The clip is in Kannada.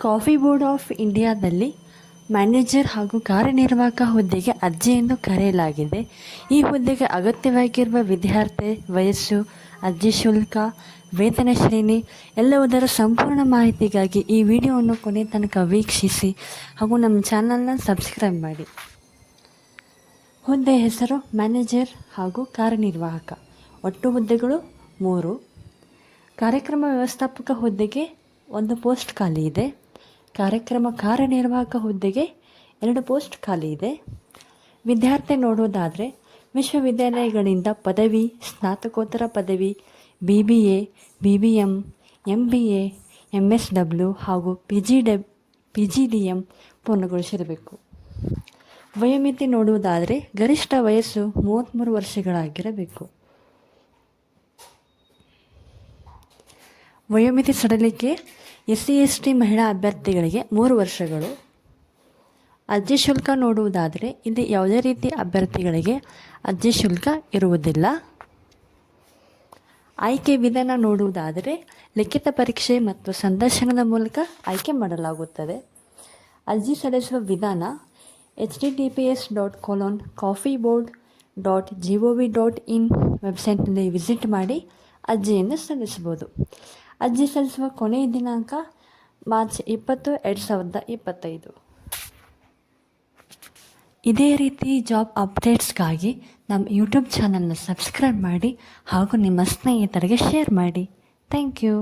ಕಾಫಿ ಬೋರ್ಡ್ ಆಫ್ ಇಂಡಿಯಾದಲ್ಲಿ ಮ್ಯಾನೇಜರ್ ಹಾಗೂ ಕಾರ್ಯನಿರ್ವಾಹಕ ಹುದ್ದೆಗೆ ಅರ್ಜಿಯನ್ನು ಕರೆಯಲಾಗಿದೆ. ಈ ಹುದ್ದೆಗೆ ಅಗತ್ಯವಾಗಿರುವ ವಿದ್ಯಾರ್ಥಿ, ವಯಸ್ಸು, ಅರ್ಜಿ ಶುಲ್ಕ, ವೇತನ ಶ್ರೇಣಿ ಎಲ್ಲವುದರ ಸಂಪೂರ್ಣ ಮಾಹಿತಿಗಾಗಿ ಈ ವಿಡಿಯೋವನ್ನು ಕೊನೆ ತನಕ ವೀಕ್ಷಿಸಿ ಹಾಗೂ ನಮ್ಮ ಚಾನಲ್ನ ಸಬ್ಸ್ಕ್ರೈಬ್ ಮಾಡಿ. ಹುದ್ದೆ ಹೆಸರು ಮ್ಯಾನೇಜರ್ ಹಾಗೂ ಕಾರ್ಯನಿರ್ವಾಹಕ. ಒಟ್ಟು ಹುದ್ದೆಗಳು ಮೂರು. ಕಾರ್ಯಕ್ರಮ ವ್ಯವಸ್ಥಾಪಕ ಹುದ್ದೆಗೆ ಒಂದು ಪೋಸ್ಟ್ ಖಾಲಿ ಇದೆ. ಕಾರ್ಯಕ್ರಮ ಕಾರ್ಯನಿರ್ವಾಹಕ ಹುದ್ದೆಗೆ ಎರಡು ಪೋಸ್ಟ್ ಖಾಲಿ ಇದೆ. ವಿದ್ಯಾರ್ಥಿ ನೋಡೋದಾದರೆ ವಿಶ್ವವಿದ್ಯಾಲಯಗಳಿಂದ ಪದವಿ, ಸ್ನಾತಕೋತ್ತರ ಪದವಿ B B A B B M M B A M S W ಹಾಗೂ ಪಿ ಜಿ ಡಬ್ ಪಿ ಜಿ ಡಿ ಎಂ ಪೂರ್ಣಗೊಳಿಸಿರಬೇಕು. ವಯೋಮಿತಿ ನೋಡುವುದಾದರೆ, ಗರಿಷ್ಠ ವಯಸ್ಸು ಮೂವತ್ತ್ಮೂರು ವರ್ಷಗಳಾಗಿರಬೇಕು. ವಯೋಮಿತಿ ಸಡಲಿಕೆ ಎಸ್ ಸಿ ಎಸ್ ಟಿ ಮಹಿಳಾ ಅಭ್ಯರ್ಥಿಗಳಿಗೆ ಮೂರು ವರ್ಷಗಳು. ಅರ್ಜಿ ಶುಲ್ಕ ನೋಡುವುದಾದರೆ ಇಲ್ಲಿ ಯಾವುದೇ ರೀತಿ ಅಭ್ಯರ್ಥಿಗಳಿಗೆ ಅರ್ಜಿ ಶುಲ್ಕ ಇರುವುದಿಲ್ಲ. ಆಯ್ಕೆ ವಿಧಾನ ನೋಡುವುದಾದರೆ ಲಿಖಿತ ಪರೀಕ್ಷೆ ಮತ್ತು ಸಂದರ್ಶನದ ಮೂಲಕ ಆಯ್ಕೆ ಮಾಡಲಾಗುತ್ತದೆ. ಅರ್ಜಿ ಸಲ್ಲಿಸುವ ವಿಧಾನ H T T P S dot colon coffee board dot G O V dot in ವೆಬ್ಸೈಟ್ನಲ್ಲಿ ವಿಸಿಟ್ ಮಾಡಿ ಅರ್ಜಿಯನ್ನು ಸಲ್ಲಿಸಬಹುದು. ಅರ್ಜಿ ಸಲ್ಲಿಸುವ ಕೊನೆಯ ದಿನಾಂಕ ಮಾರ್ಚ್ ಇಪ್ಪತ್ತು, ಎರಡು ಸಾವಿರದ ಇಪ್ಪತ್ತೈದು. ಇದೇ ರೀತಿ ಜಾಬ್ ಅಪ್ಡೇಟ್ಸ್ಗಾಗಿ ನಮ್ಮ ಯೂಟ್ಯೂಬ್ ಚಾನಲ್ನ ಸಬ್ಸ್ಕ್ರೈಬ್ ಮಾಡಿ ಹಾಗೂ ನಿಮ್ಮ ಸ್ನೇಹಿತರಿಗೆ ಶೇರ್ ಮಾಡಿ. Thank you.